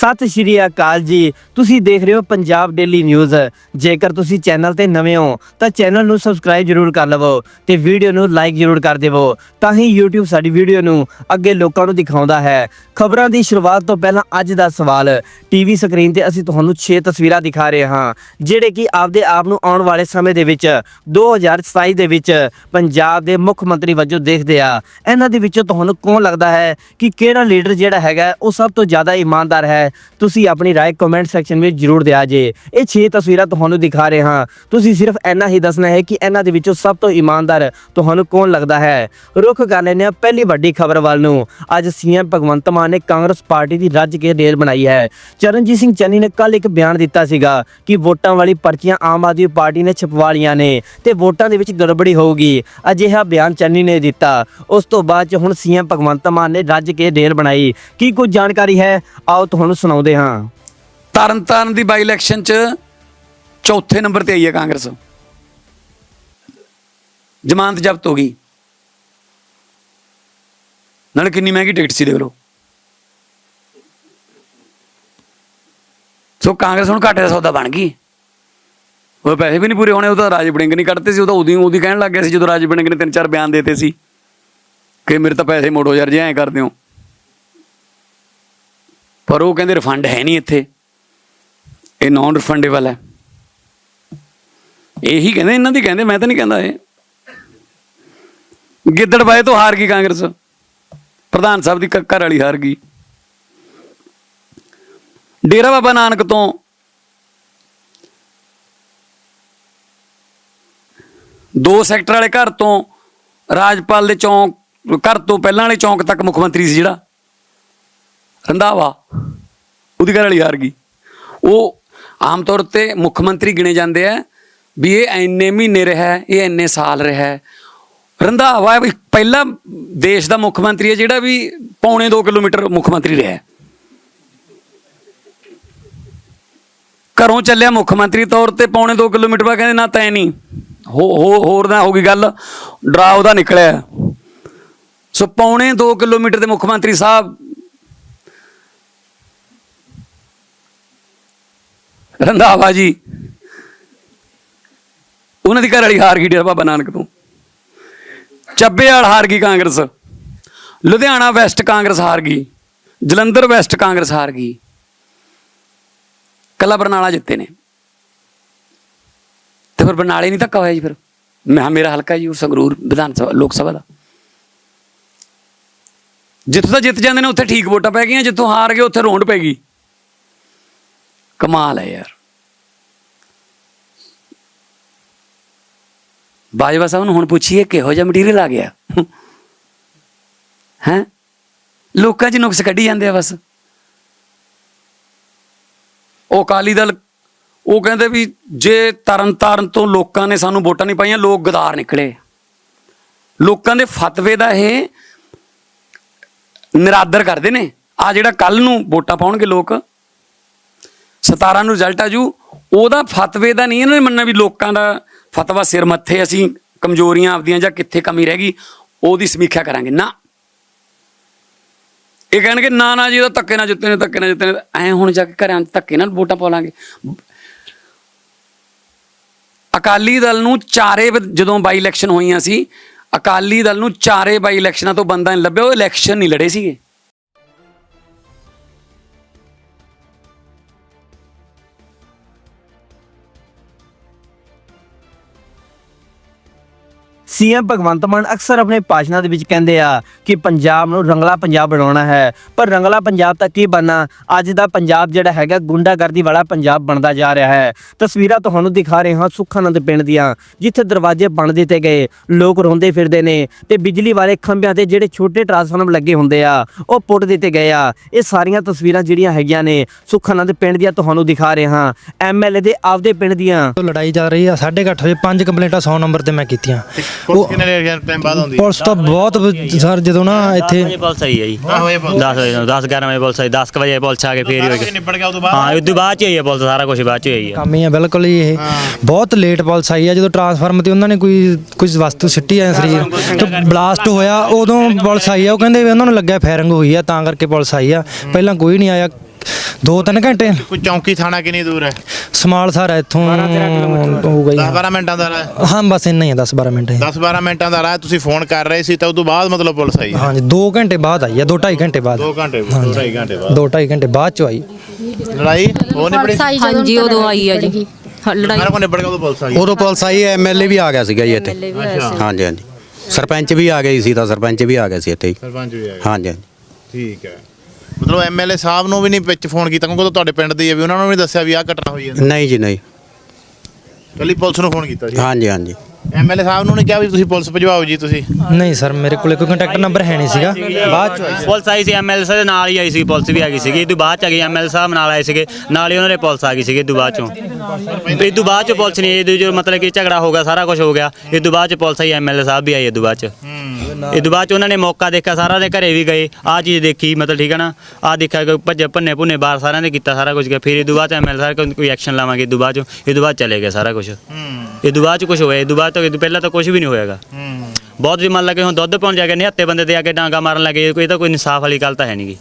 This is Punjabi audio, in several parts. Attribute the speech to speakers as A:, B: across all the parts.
A: ਸਤਿ ਸ਼੍ਰੀ ਅਕਾਲ ਜੀ। ਤੁਸੀਂ ਦੇਖ ਰਹੇ ਹੋ ਪੰਜਾਬ ਡੇਲੀ ਨਿਊਜ਼ ਜੇਕਰ ਤੁਸੀਂ ਚੈਨਲ ਤੇ ਨਵੇਂ ਹੋ, ਤਾਂ ਚੈਨਲ ਨੂੰ ਸਬਸਕ੍ਰਾਈਬ ਜਰੂਰ ਕਰ ਲਵੋ ਤੇ ਵੀਡੀਓ ਨੂੰ ਲਾਈਕ ਜਰੂਰ ਕਰ ਦੇਵੋ, ਤਾਂ ਹੀ YouTube ਸਾਡੀ ਵੀਡੀਓ ਨੂੰ ਅੱਗੇ ਲੋਕਾਂ ਨੂੰ ਦਿਖਾਉਂਦਾ ਹੈ। ਖਬਰਾਂ ਦੀ ਸ਼ੁਰੂਆਤ ਤੋਂ ਪਹਿਲਾਂ ਅੱਜ ਦਾ ਸਵਾਲ ਟੀਵੀ ਸਕਰੀਨ ਤੇ ਅਸੀਂ ਤੁਹਾਨੂੰ 6 ਤਸਵੀਰਾਂ ਦਿਖਾ ਰਹੇ ਹਾਂ, ਜਿਹੜੇ ਕਿ ਆਪਦੇ ਆਪ ਨੂੰ ਆਉਣ ਵਾਲੇ ਸਮੇਂ ਦੇ ਵਿੱਚ 2027 ਦੇ ਵਿੱਚ ਪੰਜਾਬ ਦੇ ਮੁੱਖ ਮੰਤਰੀ ਵਜੋਂ ਦੇਖਦੇ ਆ। ਇਹਨਾਂ ਦੇ ਵਿੱਚੋਂ ਤੁਹਾਨੂੰ ਕੌਣ ਲੱਗਦਾ ਹੈ ਕਿ ਕਿਹੜਾ ਲੀਡਰ ਜਿਹੜਾ ਹੈਗਾ, ਉਹ ਸਭ ਤੋਂ ਜ਼ਿਆਦਾ ਇਮਾਨਦਾਰ ਹੈ? ਤੁਸੀਂ ਆਪਣੀ رائے ਕਮੈਂਟ ਸੈਕਸ਼ਨ ਵਿੱਚ ਜਰੂਰ ਦਿਆ ਜੇ ਇਹ 6 ਤਸਵੀਰਾਂ ਤੁਹਾਨੂੰ ਦਿਖਾ ਰਹੇ ਹਾਂ ਤੁਸੀਂ ਸਿਰਫ ਇੰਨਾ ਹੀ ਦੱਸਣਾ ਹੈ ਕਿ ਇਹਨਾਂ ਦੇ ਵਿੱਚੋਂ ਸਭ ਤੋਂ ਇਮਾਨਦਾਰ ਤੁਹਾਨੂੰ ਕੌਣ ਲੱਗਦਾ ਹੈ ਰੁਖ ਕਰ ਲੈਂਦੇ ਹਾਂ ਪਹਿਲੀ ਵੱਡੀ ਖਬਰ ਵੱਲ ਨੂੰ ਅੱਜ ਸੀਐਮ ਭਗਵੰਤ ਮਾਨ ਨੇ ਕਾਂਗਰਸ ਪਾਰਟੀ ਦੀ ਰੱਜ ਕੇ ਰੇਲ ਬਣਾਈ ਹੈ ਚਰਨਜੀਤ ਸਿੰਘ ਚੰਨੀ ਨੇ ਕੱਲ ਇੱਕ ਬਿਆਨ ਦਿੱਤਾ ਸੀਗਾ ਕਿ ਵੋਟਾਂ ਵਾਲੀ ਪਰਚੀਆਂ ਆਮ ਆਦਮੀ ਪਾਰਟੀ ਨੇ ਛਪਵਾ ਲਈਆਂ ਨੇ ਤੇ ਵੋਟਾਂ ਦੇ ਵਿੱਚ ਗੜਬੜੀ ਹੋਊਗੀ ਅਜਿਹਾ ਬਿਆਨ ਚੰਨੀ ਨੇ ਦਿੱਤਾ ਉਸ ਤੋਂ ਬਾਅਦ ਚ ਹੁਣ ਸੀਐਮ ਭਗਵੰਤ ਮਾਨ ਨੇ ਰੱਜ ਕੇ ਰੇਲ ਬਣਾਈ ਕੀ ਕੁਝ ਜਾਣਕਾਰੀ ਹੈ ਆਓ ਤੁਹਾਨੂੰ ਸੁਣਾਉਂਦੇ ਹਾਂ।
B: ਤਰਨਤਾਰਨ ਦੀ ਬਾਈ ਇਲੈਕਸ਼ਨ 'ਚ ਚੌਥੇ ਨੰਬਰ ਤੇ ਆਈ ਹੈ ਕਾਂਗਰਸ। ਜ਼ਮਾਨਤ ਜ਼ਬਤ ਹੋ ਗਈ। ਨਾਲ ਕਿੰਨੀ ਮਹਿੰਗੀ ਟਿਕਟ ਸੀ, ਦੇਖ ਲਓ। ਸੋ ਕਾਂਗਰਸ ਹੁਣ ਘਾਟੇ ਦਾ ਸੌਦਾ ਬਣ ਗਈ। ਉਹ ਪੈਸੇ ਵੀ ਨਹੀਂ ਪੂਰੇ ਹੋਣੇ, ਉਹ ਤਾਂ ਰਾਜ ਬੜਿੰਗ ਨਹੀਂ ਕੱਢਦੇ ਸੀ, ਉਹ ਤਾਂ ਉਦੋਂ ਹੀ ਉਹਦੀ ਕਹਿਣ ਲੱਗ ਗਿਆ ਸੀ ਜਦੋਂ ਰਾਜ ਬੜਿੰਗ ਨੇ ਤਿੰਨ ਚਾਰ ਬਿਆਨ ਦਿੱਤੇ ਸੀ। ਕਿ ਮੇਰੇ ਤਾਂ ਪੈਸੇ ਮੋੜੋ ਯਾਰ, ਜੇ ਐਂ ਕਰਦੇ ਹੋ। ਪਰ ਉਹ ਕਹਿੰਦੇ ਰਿਫੰਡ ਹੈ ਨਹੀਂ ਇੱਥੇ। ਇਹ ਨਾਨ ਰਿਫੰਡੇਬਲ ਹੈ। ਇਹੀ ਕਹਿੰਦੇ, ਇਹਨਾਂ ਦੀ ਕਹਿੰਦੇ, ਮੈਂ ਤਾਂ ਨਹੀਂ ਕਹਿੰਦਾ ਇਹ। ਗਿੱਦੜਬਾਏ ਤੋਂ ਹਾਰ ਗਈ ਕਾਂਗਰਸ। ਪ੍ਰਧਾਨ ਸਾਹਿਬ ਦੀ ਘਰ ਵਾਲੀ ਹਾਰ ਗਈ। ਡੇਰਾ ਬਾਬਾ ਨਾਨਕ ਤੋਂ ਦੋ ਸੈਕਟਰ ਵਾਲੇ ਘਰ ਤੋਂ ਰਾਜਪਾਲ ਦੇ ਚੌਂਕ, ਘਰ ਤੋਂ ਪਹਿਲਾਂ ਵਾਲੇ ਚੌਂਕ ਤੱਕ ਮੁੱਖ ਮੰਤਰੀ ਸੀ ਜਿਹੜਾ। ਰੰਧਾਵਾ, ਉਹਦੀ ਘਰ ਵਾਲੀ ਹਾਰ ਗਈ। ਉਹ ਆਮ ਤੌਰ ਤੇ ਮੁੱਖ ਮੰਤਰੀ ਗਿਣੇ ਜਾਂਦੇ ਆ ਵੀ ਇਹ ਇੰਨੇ ਮਹੀਨੇ ਰਿਹਾ ਇਹ ਇੰਨੇ ਸਾਲ ਰਿਹਾ ਰੰਧਾਵਾ ਵੀ ਪਹਿਲਾ ਦੇਸ਼ ਦਾ ਮੁੱਖ ਮੰਤਰੀ ਹੈ ਜਿਹੜਾ ਵੀ ਪੌਣੇ 2 ਕਿਲੋਮੀਟਰ ਮੁੱਖ ਮੰਤਰੀ ਰਿਹਾ ਘਰੋਂ ਚੱਲਿਆ ਮੁੱਖ ਮੰਤਰੀ ਤੌਰ ਤੇ ਪੌਣੇ 2 ਕਿਲੋਮੀਟਰ ਬਾਅਦ ਕਹਿੰਦੇ ਨਾ ਤੈ ਨਹੀਂ, ਹੋ, ਹੋ- ਹੋਰ ਨਾ ਹੋ ਗਈ ਗੱਲ, ਡਰਾ ਉਹਦਾ ਨਿਕਲਿਆ। ਸੋ ਪੌਣੇ 2 ਕਿਲੋਮੀਟਰ ਦੇ ਮੁੱਖ ਮੰਤਰੀ ਸਾਹਿਬ ਰੰਧਾਵਾ ਜੀ। ਉਹਨਾਂ ਦੀ ਘਰ ਵਾਲੀ ਹਾਰ ਗਈ ਡੇਰਾ ਬਾਬਾ ਨਾਨਕ ਤੋਂ। ਚੱਬੇਵਾਲ ਹਾਰ ਗਈ ਕਾਂਗਰਸ। ਲੁਧਿਆਣਾ ਵੈਸਟ ਕਾਂਗਰਸ ਹਾਰ ਗਈ। ਜਲੰਧਰ ਵੈਸਟ ਕਾਂਗਰਸ ਹਾਰ ਗਈ। ਕੱਲਾ ਬਰਨਾਲਾ ਜਿੱਤੇ ਨੇ। ਤੇ ਫਿਰ ਬਰਨਾਲੇ ਨਹੀਂ ਧੱਕਾ ਹੋਇਆ ਜੀ ਫਿਰ। ਮੈਂ ਕਿਹਾ ਮੇਰਾ ਹਲਕਾ ਜੀ ਉਹ ਸੰਗਰੂਰ ਵਿਧਾਨ ਸਭਾ, ਲੋਕ ਸਭਾ ਦਾ। ਜਿੱਥੋਂ ਤਾਂ ਜਿੱਤ ਜਾਂਦੇ ਨੇ, ਉੱਥੇ ਠੀਕ ਵੋਟਾਂ ਪੈ ਗਈਆਂ। ਜਿੱਥੋਂ ਹਾਰ ਗਏ, ਉੱਥੇ ਰੋਂਡ ਪੈ ਗਈ। ਕਮਾਲ ਹੈ ਯਾਰ। ਬਾਜਵਾ ਸਾਹਿਬ ਨੂੰ ਹੁਣ ਪੁੱਛੀਏ ਕਿਹੋ ਜਿਹਾ ਮਟੀਰੀਅਲ ਆ ਗਿਆ। ਹੈ? ਲੋਕਾਂ 'ਚ ਨੁਕਸ ਕੱਢੀ ਜਾਂਦੇ ਆ ਬਸ। ਉਹ ਅਕਾਲੀ ਦਲ, ਉਹ ਕਹਿੰਦੇ ਵੀ ਜੇ ਤਰਨ ਤਾਰਨ ਤੋਂ ਲੋਕਾਂ ਨੇ ਸਾਨੂੰ ਵੋਟਾਂ ਨਹੀਂ ਪਾਈਆਂ, ਲੋਕ ਗਦਾਰ ਨਿਕਲੇ। ਲੋਕਾਂ ਦੇ ਫਤਵੇ ਦਾ ਇਹ ਨਿਰਾਦਰ ਕਰਦੇ ਨੇ। ਆ ਜਿਹੜਾ ਕੱਲ ਨੂੰ ਵੋਟਾਂ ਪਾਉਣਗੇ ਲੋਕ 17 ਨੂੰ ਰਿਜ਼ਲਟ ਆ ਜੂ। ਉਹਦਾ ਫਤਵੇ ਦਾ ਨਹੀਂ, ਇਹਨਾਂ ਨੇ ਮੰਨਣਾ ਵੀ ਲੋਕਾਂ ਦਾ ਫਤਵਾ ਸਿਰ ਮੱਥੇ, ਅਸੀਂ ਕਮਜ਼ੋਰੀਆਂ ਆਪਦੀਆਂ ਜਾਂ ਕਿੱਥੇ ਕਮੀ ਰਹਿ ਗਈ, ਉਹਦੀ ਸਮੀਖਿਆ ਕਰਾਂਗੇ। ਨਾ। ਇਹ ਕਹਿਣਗੇ, ਨਾ ਨਾ ਜੀ ਇਹਦਾ ਧੱਕੇ ਨਾਲ ਜਿੱਤੇ ਨੇ, ਧੱਕੇ ਨਾਲ ਜਿੱਤੇ ਨੇ। ਐ ਹੁਣ ਜਾ ਕੇ ਘਰਾਂ 'ਚ ਧੱਕੇ ਨਾਲ ਵੋਟਾਂ ਪਾ ਲਾਂਗੇ। ਅਕਾਲੀ ਦਲ ਨੂੰ ਚਾਰੇ ਜਦੋਂ ਬਾਈ ਇਲੈਕਸ਼ਨ ਹੋਈਆਂ ਸੀ, ਅਕਾਲੀ ਦਲ ਨੂੰ ਚਾਰੇ ਬਾਈ ਇਲੈਕਸ਼ਨਾਂ ਤੋਂ ਬੰਦਾ ਨਹੀਂ ਲੱਭਿਆ, ਉਹ ਇਲੈਕਸ਼ਨ ਨਹੀਂ ਲੜੇ ਸੀਗੇ।
A: ਸੀਐਮ ਭਗਵੰਤ ਮਾਨ ਅਕਸਰ ਆਪਣੇ ਭਾਸ਼ਣਾਂ ਦੇ ਵਿੱਚ ਕਹਿੰਦੇ ਆ ਕਿ ਪੰਜਾਬ ਨੂੰ ਰੰਗਲਾ ਪੰਜਾਬ ਬਣਾਉਣਾ ਹੈ। ਪਰ ਰੰਗਲਾ ਪੰਜਾਬ ਤਾਂ ਕੀ ਬਣਨਾ? ਅੱਜ ਦਾ ਪੰਜਾਬ ਜਿਹੜਾ ਹੈਗਾ, ਗੁੰਡਾਗਰਦੀ ਵਾਲਾ ਪੰਜਾਬ ਬਣਦਾ ਜਾ ਰਿਹਾ ਹੈ। ਤਸਵੀਰਾਂ ਤੁਹਾਨੂੰ ਦਿਖਾ ਰਹੇ ਹਾਂ ਸੁਖਾਨੰਦ ਪਿੰਡ ਦੀਆਂ, ਜਿੱਥੇ ਦਰਵਾਜ਼ੇ ਬਣ ਦਿੱਤੇ ਗਏ। ਲੋਕ ਰੋਂਦੇ ਫਿਰਦੇ ਨੇ ਤੇ ਬਿਜਲੀ ਵਾਲੇ ਖੰਭਿਆਂ ਤੇ ਜਿਹੜੇ ਛੋਟੇ ਟਰਾਂਸਫਾਰਮਰ ਲੱਗੇ ਹੁੰਦੇ ਆ, ਉਹ ਪੁੱਟ ਦਿੱਤੇ ਗਏ ਆ। ਇਹ ਸਾਰੀਆਂ ਤਸਵੀਰਾਂ ਜਿਹੜੀਆਂ ਹੈਗੀਆਂ ਨੇ, ਸੁਖਾਨੰਦ ਪਿੰਡ ਦੀਆਂ ਤੁਹਾਨੂੰ ਦਿਖਾ ਰਹੇ ਹਾਂ। ਐਮਐਲਏ ਦੇ ਆਪਦੇ ਪਿੰਡ ਦੀਆਂ।
C: ਲੜਾਈ ਚੱਲ ਰਹੀ ਆ 8:30 ਵਜੇ ਪੰਜ ਕੰਪਲੇਂਟਾਂ 100 ਨੰਬਰ ਤੇ ਮੈਂ ਕੀਤੀਆਂ।
D: ਪੁਲਿਸ ਕਿੰਨੇ ਦੇਰ ਟਾਈਮ ਬਾਅਦ ਆਉਂਦੀ
C: ਪੁਲਿਸ ਤਾਂ ਬਹੁਤ ਸਰ ਜਦੋਂ ਨਾ ਇੱਥੇ
E: ਪੁਲਿਸ ਆਈ ਹੈ ਜੀ।
D: ਆਹੋ ਇਹ
E: 10 ਵਜੇ 10 11 ਵਜੇ ਪੁਲਿਸ ਆਈ 10 ਕੁ ਵਜੇ ਪੁਲਿਸ ਆ ਕੇ ਫੇਰ ਹੀ ਹੋਈ।
D: ਨਿਬੜ ਗਿਆ ਉਦੋਂ ਬਾਅਦ
E: ਹਾਂ ਉਦੋਂ ਬਾਅਦ ਚ ਹੀ ਆਈ ਹੈ ਪੁਲਿਸ ਸਾਰਾ ਕੁਝ ਬਾਅਦ ਚ ਹੀ ਆਈ ਹੈ।
C: ਕੰਮ ਹੀ ਆ ਬਿਲਕੁਲ ਹੀ ਇਹ। ਬਹੁਤ ਲੇਟ ਪੁਲਿਸ ਆਈ ਆ ਜਦੋਂ ਟਰਾਂਸਫਾਰਮ ਤੇ ਉਹਨਾਂ ਨੇ ਕੋਈ ਕੁਝ ਵਸਤੂ ਸਿੱਟੀ ਆ ਸਰੀਰ ਤੇ ਬਲਾਸਟ ਹੋਇਆ ਉਦੋਂ ਪੁਲਿਸ ਆਈ ਆ ਉਹ ਕਹਿੰਦੇ ਵੀ ਉਹਨਾਂ ਨੂੰ ਲੱਗਿਆ ਫਾਇਰਿੰਗ ਹੋਈ ਆ ਤਾਂ ਕਰਕੇ ਪੁਲਿਸ ਆਈ ਆ। ਪਹਿਲਾਂ ਕੋਈ ਨਹੀਂ ਆਇਆ 2-3 ਘੰਟੇ।
D: ਕੋਈ ਚੌਂਕੀ ਥਾਣਾ ਕਿੰਨੀ ਦੂਰ ਹੈ?
C: ਸਮਾਲ ਸਾਰਾ ਇੱਥੋਂ ਹੋਊਗਾ
D: 10
C: ਜੀ।
D: 12 ਮਿੰਟਾਂ ਦਾ ਰਾਹ ਹੈ?
C: ਹਾਂ ਬਸ ਇੰਨਾ ਹੀ ਹੈ 10-12 ਮਿੰਟ ਹੀ।
D: 10 12 ਮਿੰਟਾਂ ਦਾ ਰਾਹ ਹੈ, ਤੁਸੀਂ ਫੋਨ ਕਰ ਰਹੇ ਸੀ ਤਾਂ ਉਦੋਂ ਬਾਅਦ ਮਤਲਬ ਪੁਲਿਸ ਆਈ
C: ਹਾਂਜੀ 2 ਘੰਟੇ ਬਾਅਦ ਆਈ ਹੈ 2-2.5 ਘੰਟੇ ਬਾਅਦ।
D: 2 ਘੰਟੇ 2.5 ਘੰਟੇ ਬਾਅਦ।
C: 2-2.5 ਘੰਟੇ ਬਾਅਦ ਚ ਆਈ।
D: ਲੜਾਈ? ਨਹੀਂ ਬੜੀ?
F: ਹਾਂਜੀ ਉਦੋਂ ਆਈ ਆ ਜੀ। ਹਾਂ, ਲੜਾਈ।
D: ਸਾਰਾ ਕੋਲ ਨਿਬੜ ਗਿਆ ਉਦੋਂ ਪੁਲਿਸ ਆਈ
G: ਉਦੋਂ ਪੁਲਿਸ ਆਈ ਐਮਐਲਏ ਵੀ ਆ ਗਿਆ ਸੀਗਾ ਜੀ ਇੱਥੇ। ਹਾਂਜੀ ਹਾਂਜੀ। ਸਰਪੰਚ ਵੀ ਆ ਗਏ ਸੀ ਤਾਂ ਸਰਪੰਚ ਵੀ ਆ ਗਿਆ ਸੀ ਇੱਥੇ ਹੀ।
D: ਸਰਪੰਚ ਵੀ ਆ ਗਿਆ।
G: ਹਾਂਜੀ ਹਾਂਜੀ।
D: ਠੀਕ ਹੈ। ਮਤਲਬ ਐਮਐਲਏ ਸਾਹਿਬ ਨੂੰ ਵੀ ਨਹੀਂ ਵਿੱਚ ਫੋਨ ਕੀਤਾ ਕਿਉਂਕਿ ਉਹ ਤਾਂ ਤੁਹਾਡੇ ਪਿੰਡ ਦੇ ਹੀ ਆ ਵੀ ਉਹਨਾਂ ਨੂੰ ਵੀ ਨਹੀਂ ਦੱਸਿਆ ਵੀ ਆਹ ਘਟਨਾ ਹੋਈ ਹੈ।
G: ਨਹੀਂ ਜੀ ਨਹੀਂ।
D: ਕੱਲੀ ਪੁਲਿਸ ਨੂੰ ਫੋਨ ਕੀਤਾ ਸੀ।
G: ਹਾਂਜੀ ਹਾਂਜੀ।
D: ਐਮਐਲਏ ਸਾਹਿਬ ਨੂੰ ਨਹੀਂ ਕਿਹਾ ਵੀ ਤੁਸੀਂ ਪੁਲਿਸ ਭਜਵਾਓ ਜੀ ਤੁਸੀਂ।
C: ਨਹੀਂ ਸਰ ਮੇਰੇ ਕੋਲੇ ਕੋਈ ਕੰਟੈਕਟ ਨੰਬਰ ਹੈ ਨਹੀਂ ਸੀਗਾ। ਬਾਅਦ ਚ ਆਈ
E: ਪੁਲਿਸ ਆਈ ਸੀ ਐਮਐਲ ਸਾਹਿਬ ਦੇ ਨਾਲ ਹੀ ਆਈ ਸੀ ਪੁਲਿਸ ਵੀ ਆ ਗਈ ਸੀਗੀ। ਇਹ ਤੋਂ ਬਾਅਦ ਚ ਆ ਗਈ ਐਮਐਲ ਸਾਹਿਬ ਨਾਲ ਆਏ ਸੀਗੇ ਨਾਲ ਹੀ ਉਹਨਾਂ ਦੇ ਪੁਲਿਸ ਆ ਗਈ ਸੀਗੀ ਇਹ ਤੋਂ ਬਾਅਦ ਚੋਂ। ਇਹ ਤੋਂ ਬਾਅਦ ਚ ਪੁਲਿਸ ਨਹੀਂ ਇਹ ਜੋ ਮਤਲਬ ਕਿ ਝਗੜਾ ਹੋ ਗਿਆ ਸਾਰਾ ਕੁਝ ਹੋ ਗਿਆ। ਇਹ ਤੋਂ ਬਾਅਦ ਚ ਪੁਲਿਸ ਆਈ ਐਮਐਲ ਸਾਹਿਬ ਵੀ ਆਈ ਇਹ ਤੋਂ ਬਾਅਦ ਚ। ਇਹ ਤੋਂ ਬਾਅਦ ਚ ਉਹਨਾਂ ਨੇ ਮੌਕਾ ਦੇਖਿਆ ਸਾਰਾ ਦੇ ਘਰੇ ਵੀ ਗਏ। ਆ ਚੀਜ਼ ਦੇਖੀ ਮਤਲਬ ਠੀਕ ਹੈ ਨਾ? ਆ ਦੇਖਿਆ ਕਿ ਭੱਜ ਭੰਨੇ ਭੁੰਨੇ ਬਾਹਰ ਸਾਰਿਆਂ ਨੇ ਕੀਤਾ ਸਾਰਾ ਕੁਝ ਗਿਆ। ਫਿਰ ਇਹ ਤੋਂ ਬਾਅਦ ਐਮਐਲ ਸਾਹਿਬ ਕੋਈ- ਐਕਸ਼ਨ ਲਾਵਾਂਗੇ ਇਹ ਤੋਂ ਬਾਅਦ ਚ ਇਹ ਤੋਂ ਬਾਅਦ ਚਲੇ ਗਏ ਸਾਰਾ ਕੁਝ ਇਹ ਤੋਂ ਬਾਅਦ ਚ ਕੁਝ ਹੋਇਆ ਇਹ ਤੋਂ ਬਾਅਦ ਤੋਂ ਇਹ ਤੋਂ ਪਹਿਲਾਂ ਤਾਂ ਕੁਝ ਵੀ ਨਹੀਂ ਹੋਇਆਗਾ। ਬਹੁਤ ਜੀ ਮੰਨ ਲੱਗੇ ਹੁਣ ਦੁੱਧ ਪਾਉਣ ਜਾ ਕੇ ਨਿਹੱਤੇ ਬੰਦੇ ਦੇ ਆ ਕੇ ਡਾਂਗਾ ਮਾਰਨ ਲੱਗੇ ਕੋਈ ਤਾਂ ਕੋਈ ਇਨਸਾਫ ਵਾਲੀ ਗੱਲ ਤਾਂ ਹੈ ਨਹੀਂਗੀ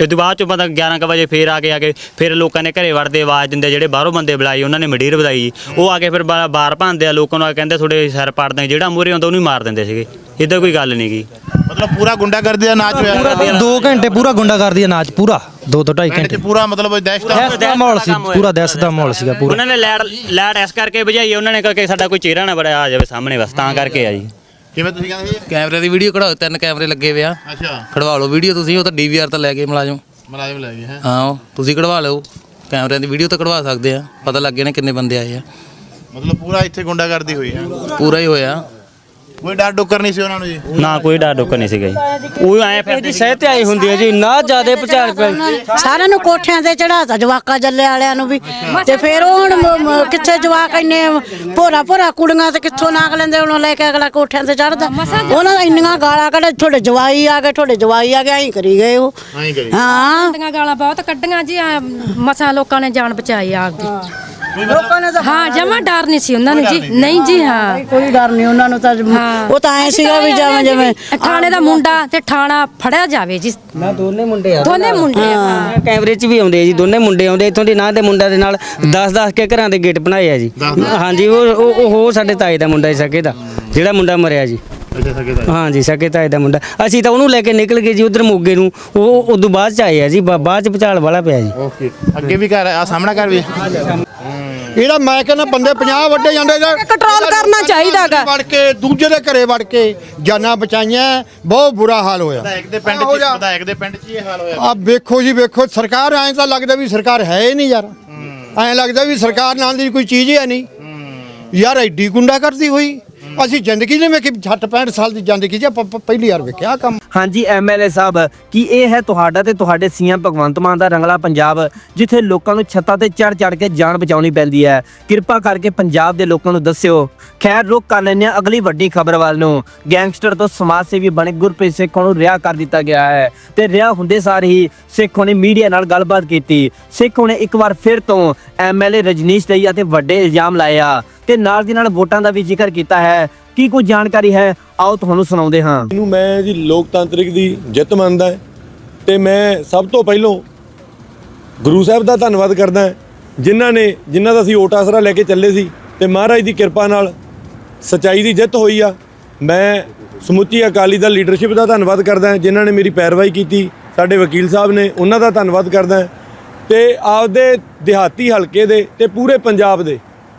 E: ਇਹ ਤੋਂ ਬਾਅਦ ਚ ਪਤਾ 11 ਕੁ ਵਜੇ ਫੇਰ ਆ ਕੇ ਆ ਕੇ ਫਿਰ ਲੋਕਾਂ ਨੇ ਘਰੇ ਵੜਦੇ ਆਵਾਜ਼ ਦਿੰਦੇ ਜਿਹੜੇ ਬਾਹਰੋਂ ਬੰਦੇ ਬੁਲਾਏ ਉਹਨਾਂ ਨੇ ਮੰਡੀਰ ਵਧਾਈ। ਜੀ ਉਹ ਆ ਕੇ ਫਿਰ ਬਾ- ਬਾਰ ਭਾਂਦੇ ਆ ਲੋਕਾਂ ਨੂੰ ਆ ਕੇ ਕਹਿੰਦੇ ਤੁਹਾਡੇ ਸਿਰ ਪਾੜਦੇ ਜਿਹੜਾ ਮੂਹਰੇ ਆਉਂਦਾ ਉਹਨੂੰ ਹੀ ਮਾਰ ਦਿੰਦੇ ਸੀਗੇ। ਇਦਾਂ ਕੋਈ ਗੱਲ ਨਹੀਂਗੀ
D: ਮਤਲਬ ਪੂਰਾ ਗੁੰਡਾਗਰਦੀ ਦਾ ਨਾਚ ਹੋਇਆ?
C: 2 ਘੰਟੇ ਪੂਰਾ ਗੁੰਡਾਗਰਦੀ ਦਾ ਨਾਚ ਪੂਰਾ। 2-2.5
D: ਪਿੰਡ 'ਚ
C: ਘੰਟੇ।
D: ਪੂਰਾ ਮਤਲਬ ਦਹਿਸ਼ਤ ਦਾ
C: ਦਹਿਸ਼ਤ ਦਾ ਮਾਹੌਲ ਸੀ ਪੂਰਾ ਦਹਿਸ਼ਤ ਦਾ ਮਾਹੌਲ ਸੀਗਾ ਪੂਰਾ।
E: ਉਹਨਾਂ ਨੇ ਲੈਟ ਲੈਟ ਇਸ ਕਰਕੇ ਭਜਾਈ ਉਹਨਾਂ ਨੇ ਕਰਕੇ ਸਾਡਾ ਕੋਈ ਚਿਹਰਾ ਨਾ ਬੜਾ ਆ ਜਾਵੇ ਸਾਹਮਣੇ ਬਸ ਤਾਂ ਕਰਕੇ ਆ ਜੀ।
D: ਕਿਵੇਂ ਤੁਸੀਂ ਕਹਿੰਦੇ ਸੀ?
H: ਕੈਮਰੇ ਦੀ ਵੀਡੀਓ ਕਢਾਓ ਤਿੰਨ ਕੈਮਰੇ ਲੱਗੇ ਆ।
D: ਅੱਛਾ।
H: ਕਢਵਾ ਲਓ ਵੀਡੀਓ ਤੁਸੀਂ ਉਹ ਤਾਂ ਡੀਵੀਆਰ ਤਾਂ ਲੈ ਗਏ ਮੁਲਾਜ਼ਮ।
D: ਮਲਾਜ਼ਮ ਲੈ ਗਏ ਹੈ?
H: ਹਾਂ ਉਹ ਤੁਸੀਂ ਕਢਵਾ ਲਓ। ਕੈਮਰਿਆਂ ਦੀ ਵੀਡੀਓ ਤਾਂ ਕਢਵਾ ਸਕਦੇ ਆ ਪਤਾ ਲੱਗ ਗਿਆ ਨਾ ਕਿੰਨੇ ਬੰਦੇ ਆਏ ਆ।
D: ਮਤਲਬ ਪੂਰਾ ਇੱਥੇ ਗੁੰਡਾਗਰਦੀ ਹੋਈ ਹੈ।
H: ਪੂਰਾ ਹੀ ਹੋਇਆ।
D: ਕੋਈ ਡਰ ਡੁੱਕਰ ਨਹੀਂ ਸੀ ਉਹਨਾਂ ਨੂੰ ਜੀ?
E: ਨਾ ਕੋਈ ਡਰ ਡੁੱਕਰ ਨਹੀਂ ਸੀਗਾ ਜੀ ਉਹ ਐ ਫਿਰ
I: ਸਹਿਤ ਆਈ ਹੁੰਦੀ ਹੈ ਜੀ ਨਾ ਜਿਆਦੇ ਭੁਚਾਲ ਪੈ
J: ਸਾਰਿਆਂ ਨੂੰ ਕੋਠਿਆਂ ਤੇ ਚੜਾਤਾ ਜਵਾਕਾਂ ਜੱਲੇ ਵਾਲਿਆਂ ਨੂੰ ਵੀ। ਤੇ ਫਿਰ ਉਹ ਹੁਣ ਮ- ਮ- ਕਿੱਥੇ ਜਵਾਕ ਇੰਨੇ ਭੋਰਾ ਭੋਰਾ ਕੁੜੀਆਂ ਤੇ ਕਿੱਥੋਂ ਨਾਗ ਲੈਂਦੇ ਉਹਨਾਂ ਲੈ ਕੇ ਅਗਲਾ ਕੋਠਿਆਂ ਤੇ ਚੜਦਾ ਉਹਨਾਂ ਦਾ ਇੰਨੀਆਂ ਗਾਲਾਂ ਕੱਢ ਤੁਹਾਡੇ ਜਵਾਈ ਆ ਗਏ ਤੁਹਾਡੇ ਜਵਾਈ ਆ ਗਏ ਐਂ ਕਰੀ ਗਏ ਉਹ।
D: ਹਾਂ ਹੀ ਕਰੀ।
J: ਹਾਂ।
F: ਦੀਆਂ ਗਾਲਾਂ ਬਹੁਤ ਕੱਢੀਆਂ ਜੀ ਆ ਮਸਾਂ ਲੋਕਾਂ ਨੇ ਜਾਨ ਬਚਾਈ ਆ ਆਪਦੀ।
J: ਲੋਕਾਂ ਨੇ ਤਾਂ
F: ਹਾਂ ਜਮਾ ਡਰ ਨਹੀਂ ਸੀ ਉਹਨਾਂ ਨੂੰ ਜੀ। ਨਹੀਂ ਜੀ ਹਾਂ
J: ਕੋਈ ਡਰ ਨਹੀਂ ਉਹਨਾਂ ਨੂੰ ਤਾਂ
F: ਹਾਂ।
J: ਉਹ ਤਾਂ ਐ ਸੀਗਾ ਵੀ ਜਿਵੇਂ ਜਿਵੇਂ
F: ਥਾਣੇ ਦਾ ਮੁੰਡਾ ਤੇ ਥਾਣਾ ਫੜਿਆ ਜਾਵੇ ਜੀ।
I: ਨਾ ਦੋਨੇ ਮੁੰਡੇ ਆ।
F: ਦੋਨੇ ਮੁੰਡੇ ਆ, ਹਾਂ।
I: ਕੈਮਰੇ 'ਚ ਵੀ ਆਉਂਦੇ ਜੀ ਦੋਨੇ ਮੁੰਡੇ ਆਉਂਦੇ ਇੱਥੋਂ ਦੀ ਨਾਂ ਦੇ ਮੁੰਡਿਆਂ ਦੇ ਨਾਲ 10-10 ਕੇ ਘਰਾਂ ਦੇ ਗੇਟ ਬਣਾਏ ਆ ਜੀ। ਹਾਂਜੀ ਉਹ ਉਹ ਸਾਡੇ ਤਾਏ ਦਾ ਮੁੰਡਾ ਸੀ ਸਕੇ ਦਾ। ਜਿਹੜਾ ਮੁੰਡਾ ਮਰਿਆ ਜੀ।
D: ਦਾ
I: ਹਾਂਜੀ ਸਕੇ ਤਾਏ ਦਾ ਮੁੰਡਾ। ਅਸੀਂ ਤਾਂ ਉਹਨੂੰ ਲੈ ਕੇ ਨਿਕਲ ਗਏ ਜੀ ਉਧਰ ਮੋਗੇ ਨੂੰ। ਉਹ ਉਦੋਂ ਬਾਅਦ ਚ ਆਏ ਆ ਜੀ ਬਾਅਦ ਚ ਭੁਚਾਲ ਵਾਲਾ ਪਿਆ ਜੀ।
D: ਓਕੇ। ਅੱਗੇ ਵੀ ਘਰ ਆ ਸਾਹਮਣਾ ਘਰ ਵੀ
K: ਇਹਦਾ ਮੈਂ ਕਹਿੰਦਾ ਬੰਦੇ 50 ਵੱਡੇ ਜਾਂਦੇ ਜਾਂ
J: ਕੰਟਰੋਲ ਕਰਨਾ ਚਾਹੀਦਾਗਾ।
K: ਵੜ ਕੇ ਦੂਜੇ ਦੇ ਘਰੇ ਵੜ ਕੇ ਜਾਨਾਂ ਬਚਾਈਆਂ ਬਹੁਤ ਬੁਰਾ ਹਾਲ ਹੋਇਆ।
D: ਵਿਧਾਇਕ ਦੇ ਪਿੰਡ 'ਚ। ਵਿਧਾਇਕ ਦੇ ਪਿੰਡ 'ਚ ਹੀ ਇਹ ਹਾਲ ਹੋਇਆ।
K: ਆ ਵੇਖੋ ਜੀ ਵੇਖੋ ਸਰਕਾਰ ਐਂ ਤਾਂ ਲੱਗਦਾ ਵੀ ਸਰਕਾਰ ਹੈ ਹੀ ਨਹੀਂ ਯਾਰ। ਐਂ ਲੱਗਦਾ ਵੀ ਸਰਕਾਰ ਨਾਲ ਦੀ ਕੋਈ ਚੀਜ਼ ਹੀ ਹੈ ਨਹੀਂ। ਯਾਰ ਐਡੀ ਗੁੰਡਾ ਕਰਦੀ ਹੋਈ। ਅਸੀਂ ਜ਼ਿੰਦਗੀ ਨੇ ਵੇਖੀ 60 65 ਸਾਲ ਦੀ ਜ਼ਿੰਦਗੀ 'ਚ ਪ- ਪਹਿਲੀ ਵਾਰ ਵੇਖਿਆ ਕੰਮ।
A: ਹਾਂਜੀ ਐਮਐਲਏ ਸਾਹਿਬ, ਕੀ ਇਹ ਹੈ ਤੁਹਾਡਾ ਤੇ ਤੁਹਾਡੇ ਸੀਐਮ ਭਗਵੰਤ ਮਾਨ ਦਾ ਰੰਗਲਾ ਪੰਜਾਬ, ਜਿੱਥੇ ਲੋਕਾਂ ਨੂੰ ਛੱਤਾਂ ਤੇ ਚੜ ਚੜ ਕੇ ਜਾਨ ਬਚਾਉਣੀ ਪੈਂਦੀ ਹੈ? ਕਿਰਪਾ ਕਰਕੇ ਪੰਜਾਬ ਦੇ ਲੋਕਾਂ ਨੂੰ ਦੱਸਿਓ। ਖੈਰ, ਰੁਕ ਕਰ ਲੈਂਦੇ ਹਾਂ ਅਗਲੀ ਵੱਡੀ ਖਬਰ ਵੱਲ ਨੂੰ। ਗੈਂਗਸਟਰ ਤੋਂ ਸਮਾਜ ਸੇਵੀ ਬਣੇ ਗੁਰਪ੍ਰੀਤ ਸੇਖੋਂ ਨੂੰ ਰਿਹਾ ਕਰ ਦਿੱਤਾ ਗਿਆ ਹੈ ਤੇ ਰਿਹਾ ਹੁੰਦੇ ਸਾਰ ਹੀ ਸੇਖੋਂ ਨੇ ਮੀਡੀਆ ਨਾਲ ਗੱਲਬਾਤ ਕੀਤੀ। ਸੇਖੋਂ ਨੇ ਇੱਕ ਵਾਰ ਫਿਰ ਤੋਂ ਐਮਐਲਏ ਰਜਨੀਸ਼ ਦਈਆ ਤੇ ਵੱਡੇ ਇਲਜ਼ਾਮ ਲਾਏ ਆ ਤੇ ਨਾਲ ਦੀ ਨਾਲ ਵੋਟਾਂ ਦਾ ਵੀ ਜ਼ਿਕਰ ਕੀਤਾ ਹੈ। ਕੀ ਕੋਈ ਜਾਣਕਾਰੀ ਹੈ? ਆਓ ਤੁਹਾਨੂੰ ਸੁਣਾਉਂਦੇ ਹਾਂ।
L: ਇਹਨੂੰ ਮੈਂ ਜੀ ਲੋਕਤੰਤਰਿਕ ਦੀ ਜਿੱਤ ਮੰਨਦਾ ਹੈ ਤੇ ਮੈਂ ਸਭ ਤੋਂ ਪਹਿਲਾਂ ਗੁਰੂ ਸਾਹਿਬ ਦਾ ਧੰਨਵਾਦ ਕਰਦਾ ਜਿਨ੍ਹਾਂ ਨੇ, ਜਿਨ੍ਹਾਂ ਦਾ ਅਸੀਂ ਓਟ ਆਸਰਾ ਲੈ ਕੇ ਚੱਲੇ ਸੀ ਤੇ ਮਹਾਰਾਜ ਦੀ ਕਿਰਪਾ ਨਾਲ ਸਚਾਈ ਦੀ ਜਿੱਤ ਹੋਈ ਆ। ਮੈਂ ਸਮੁੱਚੀ ਅਕਾਲੀ ਦਲ ਲੀਡਰਸ਼ਿਪ ਦਾ ਧੰਨਵਾਦ ਕਰਦਾ ਜਿਨ੍ਹਾਂ ਨੇ ਮੇਰੀ ਪੈਰਵਾਈ ਕੀਤੀ। ਸਾਡੇ ਵਕੀਲ ਸਾਹਿਬ ਨੇ ਉਹਨਾਂ ਦਾ ਧੰਨਵਾਦ ਕਰਦਾ ਤੇ ਆਪਦੇ ਦਿਹਾਤੀ ਹਲਕੇ ਦੇ ਤੇ ਪੂਰੇ ਪੰਜਾਬ ਦੇ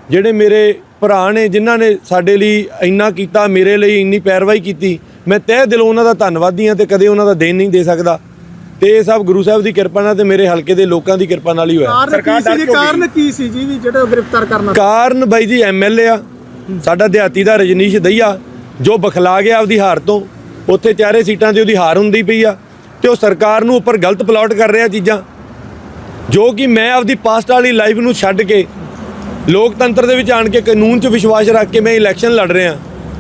L: ਜਿਹੜੇ ਮੇਰੇ ਭਰਾ ਨੇ ਜਿਨ੍ਹਾਂ ਨੇ ਸਾਡੇ ਲਈ ਇੰਨਾ ਕੀਤਾ ਮੇਰੇ ਲਈ ਇੰਨੀ ਪੈਰਵਾਈ ਕੀਤੀ ਮੈਂ ਤਹਿ ਦਿਲੋਂ ਉਹਨਾਂ ਦਾ ਧੰਨਵਾਦੀ ਹਾਂ ਤੇ ਕਦੇ ਉਹਨਾਂ ਦਾ ਦੇਣ ਨਹੀਂ ਦੇ ਸਕਦਾ। ਤੇ ਇਹ ਸਭ ਗੁਰੂ ਸਾਹਿਬ ਦੀ ਕਿਰਪਾ ਨਾਲ ਤੇ ਮੇਰੇ ਹਲਕੇ ਦੇ ਲੋਕਾਂ ਦੀ ਕਿਰਪਾ ਨਾਲ ਹੀ ਹੋਇਆ। ਸਰਕਾਰ ਕਾਰਨ
K: ਕੀ ਸੀ ਜੀ ਵੀ ਜਿਹੜਾ ਗ੍ਰਿਫਤਾਰ ਕਰਨਾ
L: ਕਾਰਨ ਬਾਈ ਜੀ ਐਮਐਲਏ ਆ। ਸਾਡਾ ਦਿਹਾਤੀ ਦਾ ਰਜਨੀਸ਼ ਦਈਆ ਜੋ ਬਖਲਾ ਗਿਆ ਆਪਦੀ ਹਾਰ ਤੋਂ ਉੱਥੇ ਚਾਰੇ ਸੀਟਾਂ ਤੇ ਉਹਦੀ ਹਾਰ ਹੁੰਦੀ ਪਈ ਆ ਤੇ ਉਹ ਸਰਕਾਰ ਨੂੰ ਉੱਪਰ ਗਲਤ ਪਲਾਟ ਕਰ ਰਿਹਾ ਚੀਜ਼ਾਂ। ਜੋ ਕਿ ਮੈਂ ਆਪਦੀ ਪਾਸਟ ਵਾਲੀ ਲਾਈਫ ਨੂੰ ਛੱਡ ਕੇ ਲੋਕਤੰਤਰ ਦੇ ਵਿੱਚ ਆਣ ਕੇ ਕਾਨੂੰਨ 'ਚ ਵਿਸ਼ਵਾਸ ਰੱਖ ਕੇ ਮੈਂ ਇਲੈਕਸ਼ਨ ਲੜ ਰਿਹਾ।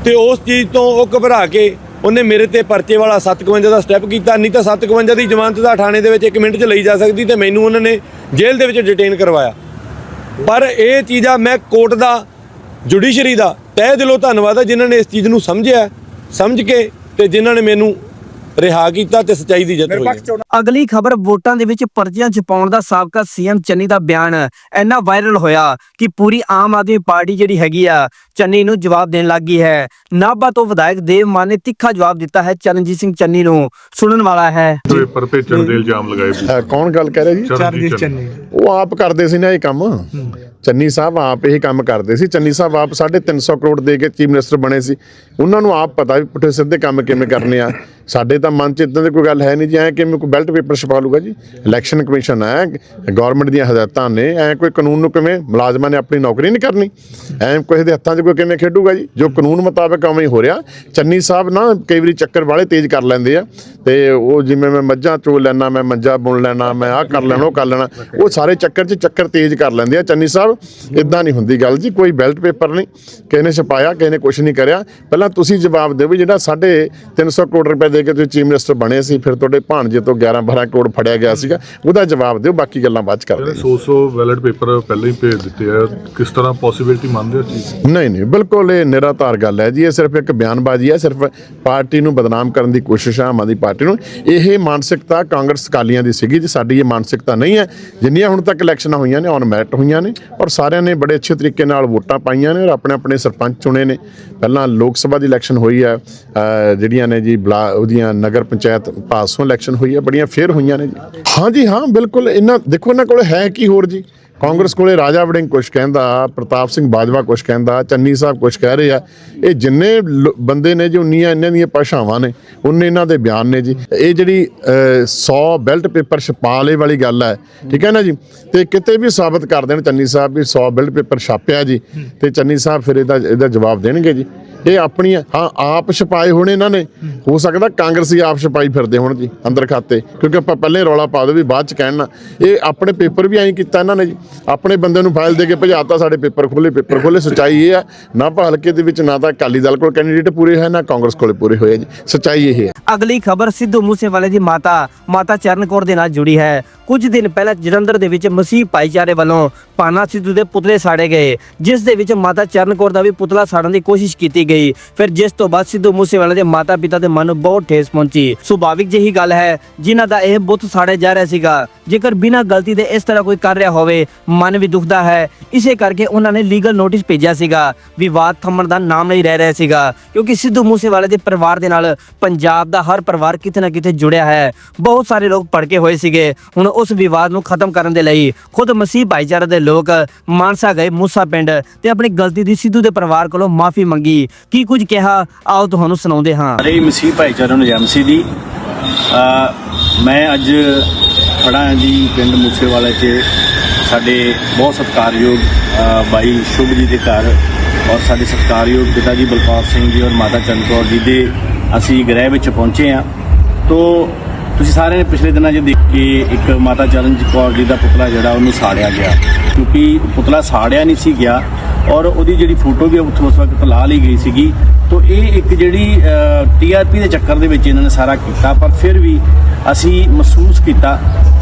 L: ਤੇ ਉਸ ਚੀਜ਼ ਤੋਂ ਉਹ ਘਬਰਾ ਕੇ ਉਹਨੇ ਮੇਰੇ ਤੇ ਪਰਚੇ ਵਾਲਾ 57 ਦਾ ਸਟੈਪ ਕੀਤਾ, ਨਹੀਂ ਤਾਂ 57 ਦੀ ਜ਼ਮਾਨਤ ਦਾ ਥਾਣੇ ਦੇ ਵਿੱਚ 1 ਮਿੰਟ 'ਚ ਲਈ ਜਾ ਸਕਦੀ ਤੇ ਮੈਨੂੰ ਉਹਨਾਂ ਨੇ ਜੇਲ੍ਹ ਦੇ ਵਿੱਚ ਡਿਟੇਨ ਕਰਵਾਇਆ। ਪਰ ਇਹ ਚੀਜ਼ਾਂ ਮੈਂ ਕੋਰਟ ਦਾ ਜੁਡੀਸ਼ਰੀ ਦਾ ਤਹਿ ਦਿਲੋਂ ਧੰਨਵਾਦ ਹੈ ਜਿਨ੍ਹਾਂ ਨੇ ਇਸ ਚੀਜ਼ ਨੂੰ ਸਮਝਿਆ, ਸਮਝ ਕੇ ਤੇ ਜਿਨ੍ਹਾਂ ਨੇ ਮੈਨੂੰ ਰਿਹਾ ਕੀਤਾ ਤੇ ਸਚਾਈ ਦੀ ਜਿੱਤ ਹੋਈ ਹੈ।
A: ਅਗਲੀ ਖਬਰ ਵੋਟਾਂ ਦੇ ਵਿੱਚ ਪਰਚੀਆਂ ਛਪਾਉਣ ਦਾ ਸਾਬਕਾ ਸੀਐਮ ਚੰਨੀ ਦਾ ਬਿਆਨ। ਇੰਨਾ ਵਾਇਰਲ ਹੋਇਆ ਕਿ ਪੂਰੀ ਆਮ ਆਦਮੀ ਪਾਰਟੀ ਜਿਹੜੀ ਹੈਗੀ ਆ ਚੰਨੀ ਨੂੰ ਜਵਾਬ ਦੇਣ ਲੱਗੀ ਹੈ। ਨਾਭਾ ਤੋਂ ਵਿਧਾਇਕ ਦੇਵ ਮਾਨ ਨੇ ਤਿੱਖਾ ਜਵਾਬ ਦਿੱਤਾ ਹੈ ਚਰਨਜੀਤ ਸਿੰਘ ਚੰਨੀ ਨੂੰ। ਸੁਣਨ ਵਾਲਾ ਹੈ।
M: ਪੇਪਰ ਭੇਜਣ ਦੇ ਇਲਜ਼ਾਮ ਲਗਾਏ ਵੀ
N: ਕੌਣ ਗੱਲ ਕਰ ਰਿਹਾ ਜੀ?
M: ਚਰਨਜੀਤ ਚੰਨੀ।
N: ਉਹ ਆਪ ਕਰਦੇ ਸੀ ਨਾ ਇਹ ਕੰਮ। ਚੰਨੀ ਸਾਹਿਬ ਆਪ ਇਹ ਕੰਮ ਕਰਦੇ ਸੀ। ਚੰਨੀ ਸਾਹਿਬ ਆਪ 350 ਕਰੋੜ ਦੇ ਕੇ ਚੀਫ ਮਿਨਿਸਟਰ ਬਣੇ ਸੀ। ਉਹਨਾਂ ਨੂੰ ਆਪ ਪਤਾ ਵੀ ਪੁੱਠੇ ਸਿੱਧੇ ਕੰਮ ਕਿਵੇਂ ਕਰਨੇ ਆ। ਸਾਡੇ ਤਾਂ ਮਨ 'ਚ ਇਦਾਂ ਦੀ ਕੋਈ ਗੱਲ ਹੈ ਨਹੀਂ ਜੀ, ਐ ਕਿਵੇਂ ਕੋਈ ਬੈਲਟ ਪੇਪਰ ਛਪਾ ਲੂਗਾ ਜੀ? ਇਲੈਕਸ਼ਨ ਕਮਿਸ਼ਨ ਹੈ ਗਵਰਨਮੈਂਟ ਦੀਆਂ ਹਦਾਇਤਾਂ ਨੇ, ਐ ਕੋਈ ਕਾਨੂੰਨ ਨੂੰ ਕਿਵੇਂ ਮੁਲਾਜ਼ਮਾਂ ਨੇ ਆਪਣੀ ਨੌਕਰੀ ਨਹੀਂ ਕਰਨੀ? ਐ ਕਿਸੇ ਦੇ ਹੱਥਾਂ 'ਚ ਕੋਈ ਕਿਵੇਂ ਖੇਡੂਗਾ ਜੀ? ਜੋ ਕਾਨੂੰਨ ਮੁਤਾਬਕ ਉਵੇਂ ਹੀ ਹੋ ਰਿਹਾ, ਚੰਨੀ ਸਾਹਿਬ ਨਾ ਕਈ ਵਾਰੀ ਚੱਕਰ ਵਾਲੇ ਤੇਜ਼ ਕਰ ਲੈਂਦੇ ਆ, ਤੇ ਉਹ ਜਿਵੇਂ ਮੈਂ ਮੱਝਾਂ ਚੋ ਲੈਣਾ, ਮੈਂ ਮੰਜਾ ਬੁਣ ਲੈਣਾ, ਮੈਂ ਆਹ ਕਰ ਲੈਣਾ, ਉਹ ਕਰ ਲੈਣਾ, ਉਹ ਸਾਰੇ ਚੱਕਰ 'ਚ ਚੱਕਰ ਤੇਜ਼ ਕਰ ਲੈਂਦੇ ਆ। ਚੰਨੀ ਸਾਹਿਬ ਇਦਾਂ ਨਹੀਂ ਹੁੰਦੀ ਗੱਲ ਜੀ, ਕੋਈ ਬੈਲਟ ਪੇਪਰ ਨਹੀਂ, ਕਿਸੇ ਨੇ ਛਪਾਇਆ, ਕਿਸੇ ਨੇ ਕੁਝ ਨਹੀਂ ਕਰਿਆ। ਪਹਿਲਾਂ ਤੁਸੀਂ ਜਵਾਬ ਦਿਓ ਵੀ ਜਿਹੜਾ ਸਾਢੇ 300 ਕਰੋੜ ਰੁਪਏ ਦੇ ਕੇ ਤੁਸੀਂ ਚੀਫ ਮਿਨਿਸਟਰ ਬਣੇ ਸੀ ਫਿਰ ਤੁਹਾਡੇ ਭਾਣਜੇ ਤੋਂ 11 12 ਕਰੋੜ ਫੜਿਆ ਗਿਆ ਸੀਗਾ। ਉਹਦਾ ਜਵਾਬ ਦਿਓ ਬਾਕੀ ਗੱਲਾਂ ਬਾਅਦ ਚ ਕਰਦੇ
M: ਜਿਹੜੇ 100 100 ਬੈਲਟ ਪੇਪਰ ਪਹਿਲਾਂ ਹੀ ਭੇਜ ਦਿੱਤੇ ਆ ਕਿਸ ਤਰ੍ਹਾਂ ਪੋਸਿਬਿਲਿਟੀ ਮੰਨਦੇ ਹੋ ਚੀਜ਼
N: ਹਾਂ। ਨਹੀਂ ਨਹੀਂ ਬਿਲਕੁਲ ਇਹ ਨਿਰਾਧਾਰ ਗੱਲ ਹੈ ਜੀ ਇਹ ਸਿਰਫ ਇੱਕ ਬਿਆਨਬਾਜ਼ੀ ਹੈ ਸਿਰਫ ਪਾਰਟੀ ਨੂੰ ਬਦਨਾਮ ਕਰਨ ਦੀ ਕੋਸ਼ਿਸ਼ ਹੈ ਆਮ ਆਦਮੀ ਪਾਰਟੀ ਨੂੰ। ਇਹ ਮਾਨਸਿਕਤਾ ਕਾਂਗਰਸ ਅਕਾਲੀਆਂ ਦੀ ਸੀਗੀ ਜੀ ਸਾਡੀ ਇਹ ਮਾਨਸਿਕਤਾ ਨਹੀਂ ਹੈ। ਜਿੰਨੀਆਂ ਹੁਣ ਤੱਕ ਇਲੈਕਸ਼ਨਾਂ ਹੋਈਆਂ ਨੇ ਔਨ ਮੈਰਿਟ ਹੋਈਆਂ ਨੇ ਔਰ ਸਾਰਿਆਂ ਨੇ ਬੜੇ ਅੱਛੇ ਤਰੀਕੇ ਨਾਲ ਵੋਟਾਂ ਪਾਈਆਂ ਨੇ ਔਰ ਆਪਣੇ ਆਪਣੇ ਸਰਪੰਚ ਚੁਣੇ ਨੇ। ਪਹਿਲਾਂ ਲੋਕ ਸਭਾ ਦੀ ਇਲੈਕਸ਼ਨ ਹੋਈ ਹੈ ਜਿਹੜੀਆਂ ਨੇ ਜੀ ਬਲਾ ਉਹਦੀਆਂ ਨਗਰ ਪੰਚਾਇਤ ਪਾਸੋਂ ਇਲੈਕਸ਼ਨ ਹੋਈ ਹੈ ਬੜੀਆਂ ਫੇਰ ਹੋਈਆਂ ਨੇ ਜੀ। ਹਾਂ ਜੀ ਹਾਂ ਬਿਲਕੁਲ ਇਹਨਾਂ ਦੇਖੋ ਇਹਨਾਂ ਕੋਲ ਹੈ ਕੀ ਹੋਰ ਜੀ? ਕਾਂਗਰਸ ਕੋਲੇ ਰਾਜਾ ਵੜਿੰਗ ਕੁਛ ਕਹਿੰਦਾ ਪ੍ਰਤਾਪ ਸਿੰਘ ਬਾਜਵਾ ਕੁਛ ਕਹਿੰਦਾ ਚੰਨੀ ਸਾਹਿਬ ਕੁਛ ਕਹਿ ਰਹੇ ਆ। ਇਹ ਜਿੰਨੇ ਬੰਦੇ ਨੇ ਜੀ ਉਨੀਆਂ ਇਹਨਾਂ ਦੀਆਂ ਭਾਸ਼ਾਵਾਂ ਨੇ ਉਨੇ ਇਹਨਾਂ ਦੇ ਬਿਆਨ ਨੇ ਜੀ। ਇਹ ਜਿਹੜੀ ਅਹ, 100 ਬੈਲਟ ਪੇਪਰ ਛਪਾਲੇ ਵਾਲੀ ਗੱਲ ਹੈ ਠੀਕ ਹੈ ਨਾ ਜੀ? ਤੇ ਕਿਤੇ ਵੀ ਸਾਬਤ ਕਰ ਦੇਣ ਚੰਨੀ ਸਾਹਿਬ ਵੀ 100 ਬੈਲਟ ਪੇਪਰ ਛਾਪਿਆ ਜੀ ਤੇ ਚੰਨੀ ਸਾਹਿਬ ਫਿਰ ਇਹਦਾ ਇਹਦਾ ਜਵਾਬ ਦੇਣਗੇ ਜੀ। ਇਹ ਆਪਣੀਆਂ ਹਾਂ। ਆਪ ਛਪਾਏ ਹੋਣੇ ਇਹਨਾਂ ਨੇ। ਹੋ ਸਕਦਾ ਕਾਂਗਰਸੀ ਆਪ ਛਪਾਈ ਫਿਰਦੇ ਹੋਣ ਜੀ, ਅੰਦਰ ਖਾਤੇ। ਕਿਉਂਕਿ ਆਪਾਂ ਪਹਿਲੇ ਰੌਲਾ ਪਾ ਦੋ ਵੀ ਬਾਅਦ ਚ ਕਹਿਣ ਨਾ। ਇਹ ਆਪਣੇ ਪੇਪਰ ਵੀ ਐਂ ਕੀਤਾ ਇਹਨਾਂ ਨੇ ਜੀ। ਆਪਣੇ ਬੰਦੇ ਨੂੰ ਫਾਈਲ ਦੇ ਕੇ ਭਜਾਤਾ ਸਾਡੇ ਪੇਪਰ ਖੋਲੇ ਪੇਪਰ ਖੋਲੇ ਸੱਚਾਈ ਇਹ ਆ। ਨਾ ਹਲਕੇ ਦੇ ਵਿੱਚ ਨਾ ਤਾਂ ਅਕਾਲੀ ਦਲ ਕੋਲ ਕੈਂਡੀਡੇਟ ਪੂਰੇ ਹੋਏ, ਨਾ ਕਾਂਗਰਸ ਕੋਲ ਪੂਰੇ ਹੋਏ ਜੀ। ਸਚਾਈ ਇਹ ਹੈ
A: ਅਗਲੀ ਖਬਰ ਸਿੱਧੂ ਮੂਸੇਵਾਲੇ ਦੀ ਮਾਤਾ ਮਾਤਾ ਚਰਨ ਕੌਰ ਦੇ ਨਾਲ ਜੁੜੀ ਹੈ। ਕੁਝ ਦਿਨ ਪਹਿਲਾਂ ਜਲੰਧਰ ਦੇ ਵਿੱਚ ਮਸੀਹ ਭਾਈਚਾਰੇ ਵੱਲੋਂ ਪਾਨਾ ਸਿੱਧੂ ਦੇ ਪੁਤਲੇ ਸਾੜੇ ਗਏ, ਜਿਸ ਦੇ ਵਿੱਚ ਮਾਤਾ ਚਰਨ ਕੌਰ ਦਾ ਵੀ ਪੁਤਲਾ ਸਾੜਨ ਦੀ ਕੋਸ਼ਿਸ਼ ਕੀਤੀ ਗਈ। ਫਿਰ ਜਿਸ ਤੋਂ ਬਾਅਦ ਸਿੱਧੂ ਮੂਸੇਵਾਲੇ ਦੇ ਮਾਤਾ ਪਿਤਾ ਦੇ ਮਨ ਨੂੰ ਬਹੁਤ ਠੇਸ ਪਹੁੰਚੀ। ਸੁਭਾਵਿਕ ਜਿਹੀ ਗੱਲ ਹੈ, ਜਿਨ੍ਹਾਂ ਦਾ ਇਹ ਬੁੱਤ ਸਾੜਿਆ ਜਾ ਰਿਹਾ ਸੀਗਾ। ਜੇਕਰ ਬਿਨਾਂ ਗਲਤੀ ਦੇ ਇਸ ਤਰ੍ਹਾਂ ਕੋਈ ਕਰ ਰਿਹਾ ਹੋਵੇ, ਮਨ ਵੀ ਦੁਖਦਾ ਹੈ। ਇਸੇ ਕਰਕੇ ਉਹਨਾਂ ਨੇ ਲੀਗਲ ਨੋਟਿਸ ਭੇਜਿਆ ਸੀਗਾ। ਵਿਵਾਦ ਥੰਮਣ ਦਾ ਨਾਮ ਨਹੀਂ ਰਹਿ ਰਿਹਾ ਸੀਗਾ, ਕਿਉਂਕਿ ਸਿੱਧੂ ਮੂਸੇਵਾਲੇ ਦੇ ਪਰਿਵਾਰ ਦੇ ਨਾਲ ਪੰਜਾਬ ਦਾ ਹਰ ਪਰਿਵਾਰ ਕਿਤੇ ਨਾ ਕਿਤੇ ਜੁੜਿਆ ਹੈ। ਬਹੁਤ ਸਾਰੇ ਲੋਕ ਭੜਕੇ ਹੋਏ ਸੀਗੇ। ਹੁਣ ਉਸ ਵਿਵਾਦ ਨੂੰ ਖਤਮ ਕਰਨ ਦੇ ਲਈ ਖੁਦ ਮਸੀਹ ਭਾਈਚਾਰੇ ਦੇ ਲੋਕ ਮਾਨਸਾ ਗਏ ਮੂਸਾ ਪਿੰਡ ਤੇ ਆਪਣੀ ਗਲਤੀ ਦੀ ਸਿੱਧੂ ਦੇ ਪਰਿਵਾਰ ਕੋਲੋਂ ਮਾਫੀ ਮੰਗੀ। ਕੀ ਕੁਝ ਕਿਹਾ? ਆਓ ਤੁਹਾਨੂੰ ਸੁਣਾਉਂਦੇ ਹਾਂ।
O: ਅਰੇ ਮਸੀਹ ਭਾਈਚਾਰੇ ਨੂੰ ਐਮਸੀ ਦੀ। ਮੈਂ ਅੱਜ ਖੜਾ ਜੀ ਪਿੰਡ ਮੂਸੇਵਾਲੇ 'ਚ। ਸਾਡੇ ਬਹੁਤ ਸਤਿਕਾਰਯੋਗ ਬਾਈ ਸ਼ੁਭ ਜੀ ਦੇ ਘਰ ਔਰ ਸਾਡੇ ਸਤਿਕਾਰਯੋਗ ਪਿਤਾ ਜੀ ਬਲਕੌਰ ਸਿੰਘ ਜੀ ਔਰ ਮਾਤਾ ਚੰਦ ਕੌਰ ਜੀ ਦੇ ਅਸੀਂ ਗ੍ਰਹਿ ਵਿੱਚ ਪਹੁੰਚੇ ਹਾਂ। ਤੋ ਤੁਸੀਂ ਸਾਰਿਆਂ ਨੇ ਪਿਛਲੇ ਦਿਨਾਂ 'ਚ ਦੇਖ ਕੇ ਇੱਕ ਮਾਤਾ ਚਰਨਜੀਤ ਕੌਰ ਜੀ ਦਾ ਪੁਤਲਾ ਜਿਹੜਾ ਉਹਨੂੰ ਸਾੜਿਆ ਗਿਆ। ਕਿਉਂਕਿ ਪੁਤਲਾ ਸਾੜਿਆ ਨਹੀਂ ਸੀ ਗਿਆ ਔਰ ਉਹਦੀ ਜਿਹੜੀ ਫੋਟੋ ਵੀ ਉੱਥੋਂ ਉਸ ਵਕਤ ਲਾ ਲਈ ਗਈ ਸੀਗੀ। ਤੋ ਇਹ ਇੱਕ ਜਿਹੜੀ ਟੀਆਰਪੀ ਦੇ ਚੱਕਰ ਦੇ ਵਿੱਚ ਇਹਨਾਂ ਨੇ ਸਾਰਾ ਕੀਤਾ, ਪਰ ਫਿਰ ਵੀ ਅਸੀਂ ਮਹਿਸੂਸ ਕੀਤਾ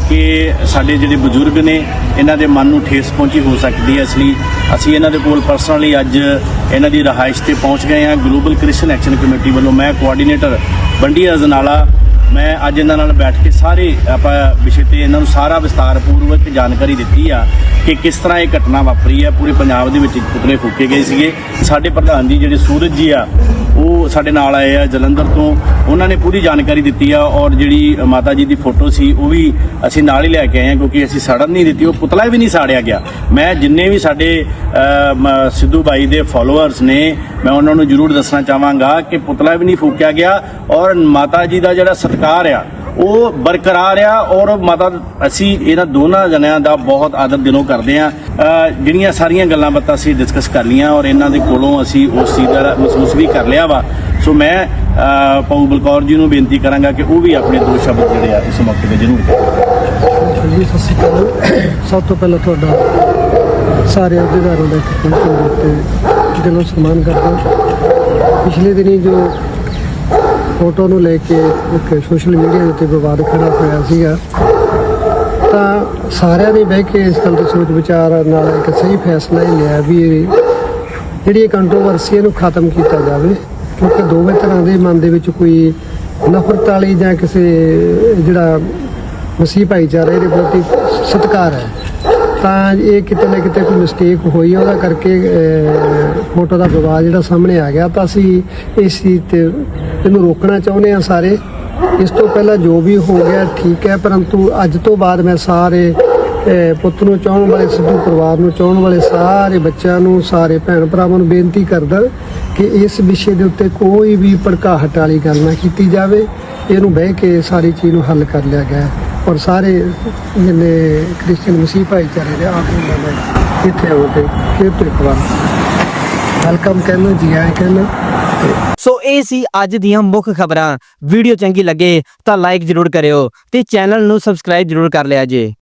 O: ਕਿ ਸਾਡੇ ਜਿਹੜੇ ਬਜ਼ੁਰਗ ਨੇ, ਇਹਨਾਂ ਦੇ ਮਨ ਨੂੰ ਠੇਸ ਪਹੁੰਚੀ ਹੋ ਸਕਦੀ ਹੈ। ਇਸ ਲਈ ਅਸੀਂ ਇਹਨਾਂ ਦੇ ਕੋਲ ਪਰਸਨਲੀ ਅੱਜ ਇਹਨਾਂ ਦੀ ਰਹਾਇਸ਼ ਤੇ ਪਹੁੰਚ ਗਏ ਹਾਂ। ਗਲੋਬਲ ਕ੍ਰਿਸਨ ਐਕਸ਼ਨ ਕਮੇਟੀ ਵੱਲੋਂ ਮੈਂ ਕੋਆਰਡੀਨੇਟਰ ਬੰਡੀ ਅਜਨਾਲਾ ਮੈਂ ਅੱਜ ਇਹਨਾਂ ਨਾਲ ਬੈਠ ਕੇ ਸਾਰੇ ਆਪਾਂ ਵਿਸ਼ੇ ਤੇ ਇਹਨਾਂ ਨੂੰ ਸਾਰਾ ਵਿਸਤਾਰ ਪੂਰਵਕ ਜਾਣਕਾਰੀ ਦਿੱਤੀ ਆ। ਕਿ ਕਿਸ ਤਰ੍ਹਾਂ ਇਹ ਘਟਨਾ ਵਾਪਰੀ ਹੈ, ਪੂਰੇ ਪੰਜਾਬ ਦੇ ਵਿੱਚ ਪੁਤਲੇ ਫੂਕੇ ਗਏ ਸੀਗੇ। ਸਾਡੇ ਪ੍ਰਧਾਨ ਜੀ ਜਿਹੜੇ ਸੂਰਜ ਜੀ ਆ, ਉਹ ਸਾਡੇ ਨਾਲ ਆਏ ਆ ਜਲੰਧਰ ਤੋਂ। ਉਹਨਾਂ ਨੇ ਪੂਰੀ ਜਾਣਕਾਰੀ ਦਿੱਤੀ ਆ ਔਰ ਜਿਹੜੀ ਮਾਤਾ ਜੀ ਦੀ ਫੋਟੋ ਸੀ, ਉਹ ਵੀ ਅਸੀਂ ਨਾਲ ਹੀ ਲੈ ਕੇ ਆਏ ਆ ਕਿਉਂਕਿ ਅਸੀਂ ਸੜਨ ਨਹੀਂ ਦਿੱਤੀ, ਉਹ ਪੁਤਲਾ ਵੀ ਨਹੀਂ ਸਾੜਿਆ ਗਿਆ। ਮੈਂ ਜਿੰਨੇ ਵੀ ਸਾਡੇ ਸਿੱਧੂ ਬਾਈ ਦੇ ਫਾਲੋਅਰਸ ਨੇ, ਮੈਂ ਉਹਨਾਂ ਨੂੰ ਜ਼ਰੂਰ ਦੱਸਣਾ ਚਾਹਾਂਗਾ ਕਿ ਪੁਤਲਾ ਵੀ ਨਹੀਂ ਫੂਕਿਆ ਗਿਆ ਔਰ ਮਾਤਾ ਜੀ ਦਾ ਜਿਹੜਾ ਸਤਿਕਾਰ ਆ ਉਹ ਬਰਕਰਾਰ ਆ ਔਰ ਮਾਤਾ ਅਸੀਂ ਇਹਨਾਂ ਦੋਨਾਂ ਜਣਿਆਂ ਦਾ ਬਹੁਤ ਆਦਰ ਦਿਲੋਂ ਕਰਦੇ ਆ ਜਿਹੜੀਆਂ ਸਾਰੀਆਂ ਗੱਲਾਂ ਬਾਤਾਂ ਅਸੀਂ ਡਿਸਕਸ ਕਰ ਲੀਆਂ ਔਰ ਇਹਨਾਂ ਦੇ ਕੋਲੋਂ ਅਸੀਂ ਉਸ ਚੀਜ਼ ਦਾ ਮਹਿਸੂਸ ਵੀ ਕਰ ਲਿਆ ਵਾ। ਸੋ ਮੈਂ ਅ, ਬਲਕੌਰ ਜੀ ਨੂੰ ਬੇਨਤੀ ਕਰਾਂਗਾ ਕਿ ਉਹ ਵੀ ਆਪਣੇ ਦੋ ਸ਼ਬਦ ਜਿਹੜੇ ਆ ਇਸ ਮੌਕੇ ਤੇ ਜ਼ਰੂਰ
P: ਜੀ ਸਤਿ ਸ਼੍ਰੀ ਅਕਾਲ। ਸਭ ਤੋਂ ਪਹਿਲਾਂ ਤੁਹਾਡਾ ਸਾਰੇ ਅਧਿਕਾਰੀਆਂ ਦਾ ਇੱਥੇ ਪਹੁੰਚਣ ਦੇ ਉੱਤੇ ਦਿਲੋਂ ਸਨਮਾਨ ਕਰਦਾ ਪਿਛਲੇ ਦਿਨੀ ਜੋ ਫੋਟੋ ਨੂੰ ਲੈ ਕੇ ਇੱਕ ਸੋਸ਼ਲ ਮੀਡੀਆ ਦੇ ਉੱਤੇ ਵਿਵਾਦ ਖੜਾ ਹੋਇਆ ਸੀਗਾ। ਤਾਂ ਸਾਰਿਆਂ ਨੇ ਬਹਿ ਕੇ ਇਸ ਗੱਲ ਦੀ ਸੋਚ ਵਿਚਾਰ ਨਾਲ ਇੱਕ ਸਹੀ ਫੈਸਲਾ ਇਹ ਲਿਆ ਵੀ ਜਿਹੜੀ ਇਹ ਕੰਟਰੋਵਰਸੀ ਇਹਨੂੰ ਖਤਮ ਕੀਤਾ ਜਾਵੇ। ਕਿਉਂਕਿ ਦੋਵੇਂ ਤਰ੍ਹਾਂ ਦੇ ਮਨ ਦੇ ਵਿੱਚ ਕੋਈ ਨਫ਼ਰਤ ਵਾਲੀ ਜਾਂ ਕਿਸੇ ਜਿਹੜਾ ਮਸੀਹ ਭਾਈਚਾਰੇ ਦੇ ਪ੍ਰਤੀ ਸਤਿਕਾਰ ਹੈ। ਤਾਂ ਇਹ ਕਿਤੇ ਨਾ ਕਿਤੇ ਕੋਈ ਮਿਸਟੇਕ ਹੋਈ ਉਹਦਾ ਕਰਕੇ ਫੋਟੋ ਦਾ ਵਿਵਾਦ ਜਿਹੜਾ ਸਾਹਮਣੇ ਆ ਗਿਆ। ਤਾਂ ਅਸੀਂ ਇਸ ਚੀਜ਼ ਤੇ ਇਹਨੂੰ ਰੋਕਣਾ ਚਾਹੁੰਦੇ ਹਾਂ ਸਾਰੇ। ਇਸ ਤੋਂ ਪਹਿਲਾਂ ਜੋ ਵੀ ਹੋ ਗਿਆ, ਠੀਕ ਹੈ, ਪਰੰਤੂ ਅੱਜ ਤੋਂ ਬਾਅਦ ਮੈਂ ਸਾਰੇ ਪੁੱਤ ਨੂੰ ਚਾਹਣ ਵਾਲੇ, ਸਿੱਧੂ ਪਰਿਵਾਰ ਨੂੰ ਚਾਹਣ ਵਾਲੇ ਸਾਰੇ ਬੱਚਿਆਂ ਨੂੰ, ਸਾਰੇ ਭੈਣ ਭਰਾਵਾਂ ਨੂੰ ਬੇਨਤੀ ਕਰਦਾ ਕਿ ਇਸ ਵਿਸ਼ੇ ਦੇ ਉੱਤੇ ਕੋਈ ਵੀ ਭੜਕਾਹਟ ਵਾਲੀ ਗੱਲ ਨਾ ਕੀਤੀ ਜਾਵੇ। ਇਹਨੂੰ ਬਹਿ ਕੇ ਸਾਰੀ ਚੀਜ਼ ਨੂੰ ਹੱਲ ਕਰ ਲਿਆ ਗਿਆ। ਔਰ ਸਾਰੇ ਜਿੰਨੇ ਕ੍ਰਿਸਚੀਅਨ ਮਸੀਹ ਭਾਈਚਾਰੇ ਦੇ ਆਪ ਨੂੰ ਮੈਂ ਇੱਥੇ ਆਉਣ ਤੇ ਫਿਰ ਤੋਂ ਇੱਕ ਵਾਰ ਵੈਲਕਮ ਕਹਿਣਾ, ਜੀ ਆਇਆਂ ਕਹਿਣਾ।
A: ਸੋ ਇਹ ਸੀ ਅੱਜ ਦੀਆਂ ਮੁੱਖ ਖਬਰਾਂ। ਵੀਡੀਓ ਚੰਗੀ ਲੱਗੇ ਤਾਂ ਲਾਈਕ ਜ਼ਰੂਰ ਕਰਿਓ ਤੇ ਚੈਨਲ ਨੂੰ ਸਬਸਕ੍ਰਾਈਬ ਜ਼ਰੂਰ ਕਰ ਲਿਆ ਜੇ।